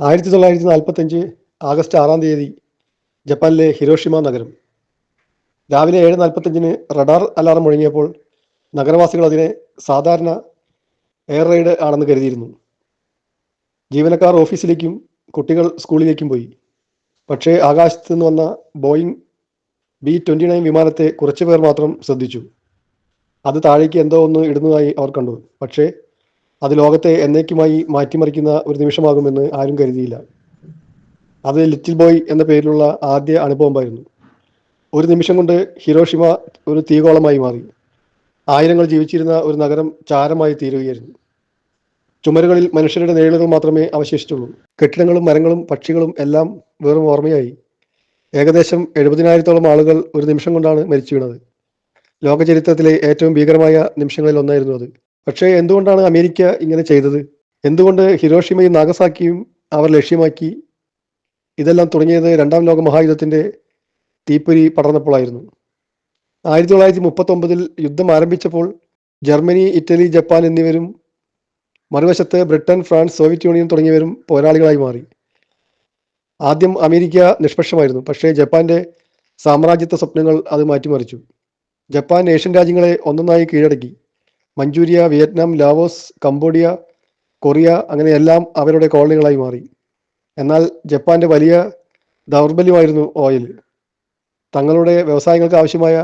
ആയിരത്തി തൊള്ളായിരത്തി നാൽപ്പത്തഞ്ച് ആഗസ്റ്റ് ആറാം തീയതി ജപ്പാനിലെ ഹിരോഷിമ നഗരം. രാവിലെ ഏഴ് നാൽപ്പത്തഞ്ചിന് റഡാർ അലാറം മുഴങ്ങിയപ്പോൾ നഗരവാസികൾ അതിനെ സാധാരണ എയർ റൈഡ് ആണെന്ന് കരുതിയിരുന്നു. ജീവനക്കാർ ഓഫീസിലേക്കും കുട്ടികൾ സ്കൂളിലേക്കും പോയി. പക്ഷേ ആകാശത്ത് നിന്ന് വന്ന ബോയിങ് ബി ട്വന്റി നയൻ വിമാനത്തെ കുറച്ച് പേർ മാത്രം ശ്രദ്ധിച്ചു. അത് താഴേക്ക് എന്തോ ഒന്ന് ഇടുന്നതായി അവർ കണ്ടു. പക്ഷേ അത് ലോകത്തെ എന്നേക്കുമായി മാറ്റിമറിക്കുന്ന ഒരു നിമിഷമാകുമെന്ന് ആരും കരുതിയില്ല. അത് ലിറ്റിൽ ബോയ് എന്ന പേരിലുള്ള ആദ്യ അനുഭവമായിരുന്നു. ഒരു നിമിഷം കൊണ്ട് ഹിരോഷിമ ഒരു തീകോളമായി മാറി. ആയിരങ്ങൾ ജീവിച്ചിരുന്ന ഒരു നഗരം ചാരമായി തീരുകയായിരുന്നു. ചുമരുകളിൽ മനുഷ്യരുടെ നിഴലുകൾ മാത്രമേ അവശേഷിച്ചുള്ളൂ. കെട്ടിടങ്ങളും മരങ്ങളും പക്ഷികളും എല്ലാം വെറും ഓർമ്മയായി. ഏകദേശം എഴുപതിനായിരത്തോളം ആളുകൾ ഒരു നിമിഷം കൊണ്ടാണ് മരിച്ചു വീണത്. ലോകചരിത്രത്തിലെ ഏറ്റവും ഭീകരമായ നിമിഷങ്ങളിൽ ഒന്നായിരുന്നു അത്. പക്ഷേ എന്തുകൊണ്ടാണ് അമേരിക്ക ഇങ്ങനെ ചെയ്തത്? എന്തുകൊണ്ട് ഹിരോഷിമയും നാഗസാക്കിയും അവർ ലക്ഷ്യമാക്കി ഇതെല്ലാം തുടങ്ങിയത് രണ്ടാം ലോക മഹായുദ്ധത്തിന്റെ തീപ്പൊരി പടർന്നപ്പോഴായിരുന്നു ആയിരത്തി തൊള്ളായിരത്തി മുപ്പത്തൊമ്പതിൽ യുദ്ധം ആരംഭിച്ചപ്പോൾ ജർമ്മനി ഇറ്റലി ജപ്പാൻ എന്നിവരും മറുവശത്ത് ബ്രിട്ടൻ ഫ്രാൻസ് സോവിയറ്റ് യൂണിയൻ തുടങ്ങിയവരും പോരാളികളായി മാറി. ആദ്യം അമേരിക്ക നിഷ്പക്ഷമായിരുന്നു. പക്ഷേ ജപ്പാന്റെ സാമ്രാജ്യത്വ സ്വപ്നങ്ങൾ അത് മാറ്റിമറിച്ചു. ജപ്പാൻ ഏഷ്യൻ രാജ്യങ്ങളെ ഒന്നൊന്നായി കീഴടക്കി. Manchuria Vietnam Laos Cambodia Korea അങ്ങനെ എല്ലാം അവരുടെ കോളനികളായി മാറി. എന്നാൽ ജപ്പാന്റെ വലിയ ദൗർബല്യമായിരുന്നു ഓയിൽ. തങ്ങളുടെ വ്യവസായങ്ങൾക്ക് ആവശ്യമായ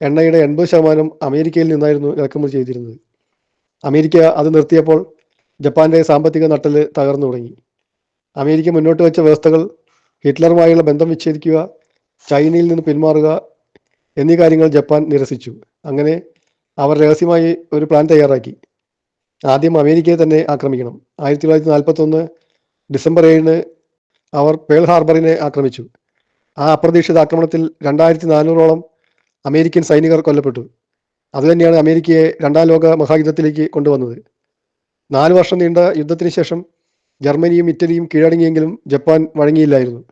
എണ്ണയുടെ എൺപത് ശതമാനം അമേരിക്കയിൽ നിന്നായിരുന്നു ഇറക്കുമതി ചെയ്തിരുന്നത്. അമേരിക്ക അത് നിർത്തിയപ്പോൾ ജപ്പാന്റെ സാമ്പത്തിക നട്ടൽ തകർന്നു തുടങ്ങി. അമേരിക്ക മുന്നോട്ട് വെച്ച വ്യവസ്ഥകൾ ഹിറ്റ്ലറുമായുള്ള ബന്ധം വിച്ഛേദിക്കുക ചൈനയിൽ നിന്ന് പിന്മാറുക എന്നീ കാര്യങ്ങൾ ജപ്പാൻ നിരസിച്ചു. അങ്ങനെ അവർ രഹസ്യമായി ഒരു പ്ലാൻ തയ്യാറാക്കി. ആദ്യം അമേരിക്കയെ തന്നെ ആക്രമിക്കണം. ആയിരത്തി തൊള്ളായിരത്തി നാൽപ്പത്തി ഒന്ന് ഡിസംബർ ഏഴിന് അവർ പേൾ ഹാർബറിനെ ആക്രമിച്ചു. ആ അപ്രതീക്ഷിത ആക്രമണത്തിൽ രണ്ടായിരത്തി നാനൂറോളം അമേരിക്കൻ സൈനികർ കൊല്ലപ്പെട്ടു. അതുതന്നെയാണ് അമേരിക്കയെ രണ്ടാം ലോക മഹായുദ്ധത്തിലേക്ക് കൊണ്ടുവന്നത്. നാല് വർഷം നീണ്ട യുദ്ധത്തിന് ശേഷം ജർമ്മനിയും ഇറ്റലിയും കീഴടങ്ങിയെങ്കിലും ജപ്പാൻ വഴങ്ങിയില്ലായിരുന്നു.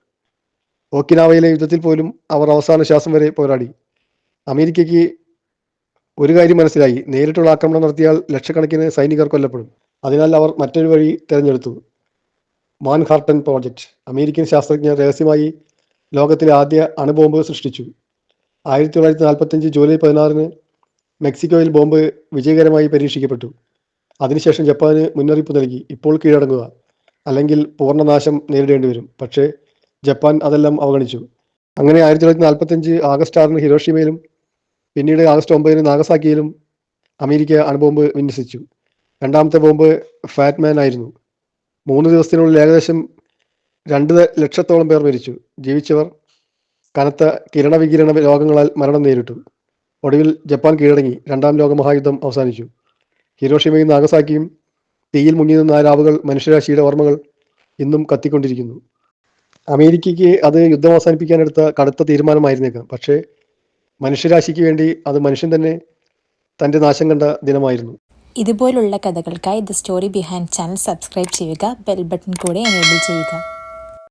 ഓക്കിനാവയിലെ യുദ്ധത്തിൽ പോലും അവർ അവസാന ശ്വാസം വരെ പോരാടി. അമേരിക്കയ്ക്ക് ഒരു കാര്യം മനസ്സിലായി. നേരിട്ടുള്ള ആക്രമണം നടത്തിയാൽ ലക്ഷക്കണക്കിന് സൈനികർ കൊല്ലപ്പെടും. അതിനാൽ അവർ മറ്റൊരു വഴി തിരഞ്ഞെടുത്തു. മാൻഹാർട്ടൻ പ്രോജക്റ്റ് അമേരിക്കൻ ശാസ്ത്രജ്ഞർ രഹസ്യമായി ലോകത്തിലെ ആദ്യ അണുബോംബ് സൃഷ്ടിച്ചു. ആയിരത്തി തൊള്ളായിരത്തി നാൽപ്പത്തഞ്ച് ജൂലൈ പതിനാറിന് മെക്സിക്കോയിൽ ബോംബ് വിജയകരമായി പരീക്ഷിക്കപ്പെട്ടു. അതിനുശേഷം ജപ്പാന് മുന്നറിയിപ്പ് നൽകി. ഇപ്പോൾ കീഴടങ്ങുക. അല്ലെങ്കിൽ പൂർണനാശം നേരിടേണ്ടി വരും. പക്ഷേ ജപ്പാൻ അതെല്ലാം അവഗണിച്ചു. അങ്ങനെ ആയിരത്തി തൊള്ളായിരത്തി നാൽപ്പത്തഞ്ച് ആഗസ്റ്റ് ആറിന് ഹിരോഷിമയിലും പിന്നീട് ആഗസ്റ്റ് ഒമ്പതിന് നാഗസാക്കിയിലും അമേരിക്ക അണുബോംബ് വിന്യസിച്ചു. രണ്ടാമത്തെ ബോംബ് ഫാറ്റ്മാൻ ആയിരുന്നു മൂന്ന് ദിവസത്തിനുള്ളിൽ ഏകദേശം രണ്ട് ലക്ഷത്തോളം പേർ മരിച്ചു. ജീവിച്ചവർ കനത്ത കിരണവികിരണ രോഗങ്ങളാൽ മരണം നേരിട്ടു. ഒടുവിൽ ജപ്പാൻ കീഴടങ്ങി. രണ്ടാം ലോക മഹായുദ്ധം അവസാനിച്ചു. ഹിരോഷിമയും നാഗസാക്കിയും തീയിൽ മുങ്ങി നിന്ന ആ രാവുകൾ മനുഷ്യരാശിയുടെ ഓർമ്മകൾ ഇന്നും കത്തിക്കൊണ്ടിരിക്കുന്നു. അമേരിക്കയ്ക്ക് അത് യുദ്ധം അവസാനിപ്പിക്കാനെടുത്ത കടുത്ത തീരുമാനമായിരുന്നേക്കാം. പക്ഷേ മനുഷ്യരാശിക്ക് വേണ്ടി അത് മനുഷ്യൻ തന്നെ തന്റെ നാശം കണ്ട ദിനമായിരുന്നു. ഇതുപോലുള്ള കഥകൾക്കായി the story behind channel subscribe ചെയ്യുക ബെൽ ബട്ടൺ കൂടെ എനേബിൾ ചെയ്യുക.